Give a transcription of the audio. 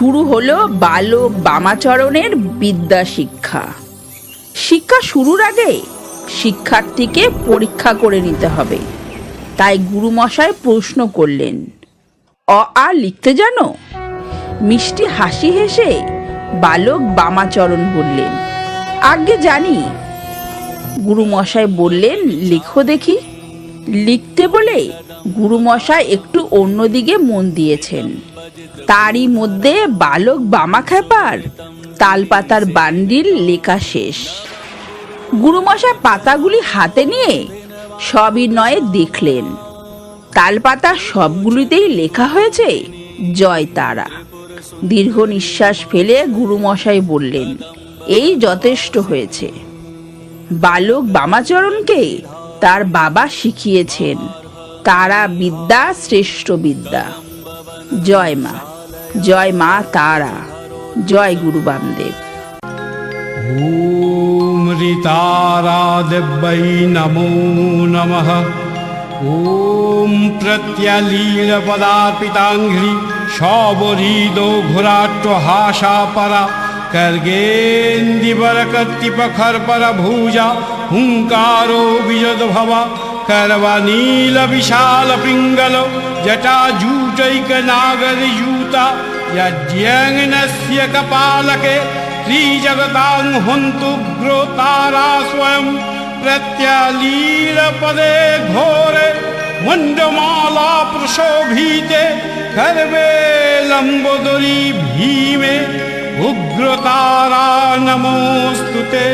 শুরু হলো বালক বামাচরণের বিদ্যা শিক্ষা। শিক্ষা শুরুর আগে শিক্ষার্থীকে পরীক্ষা করে নিতে হবে। তাই গুরুমশাই প্রশ্ন করলেন, অ, আ লিখতে জানো? মিষ্টি হাসি হেসে বালক বামাচরণ বললেন, আগে জানি। গুরুমশাই বললেন, লিখো দেখি। লিখতে বলে গুরুমশাই একটু অন্যদিকে মন দিয়েছেন। তারই মধ্যে বালক বামা খেপার তালপাতার বান্ডিল লেখা শেষ। গুরুমশাই পাতাগুলি হাতে নিয়ে সবিনয়ে দেখলেন। তালপাতা সবগুলিতেই লেখা হয়েছে, জয় তারা। দীর্ঘ নিঃশ্বাস ফেলে গুরুমশাই বললেন, এই যথেষ্ট হয়েছে। বালক বামাচরণকে তার বাবা শিখিয়েছেন। তারা বিদ্যা শ্রেষ্ঠ বিদ্যা। জয় মা জয় মা তারা জয় গুরু বামদেব ॐ ऋतारादिव्यै नमो नमः ॐ प्रत्यलीलपदार्पिताङ्घ्रि शौबरीदो घुराट्टहासापरा कर्गेन्दिवरकर्तिपखर्परभुजा हुङ्कारो विजद्भवा करवनीलविशालपिङ्गलो जटाजूटैकनागरयूता यज्ञस्य कपालके त्रिजगतां हन्तुग्रो स्वयं प्रत्यलीलपदे घोरे मण्डमाला प्रशोभिते खर्वे लम्बोदरी भीमे उग्रतारा नमोऽस्तु ते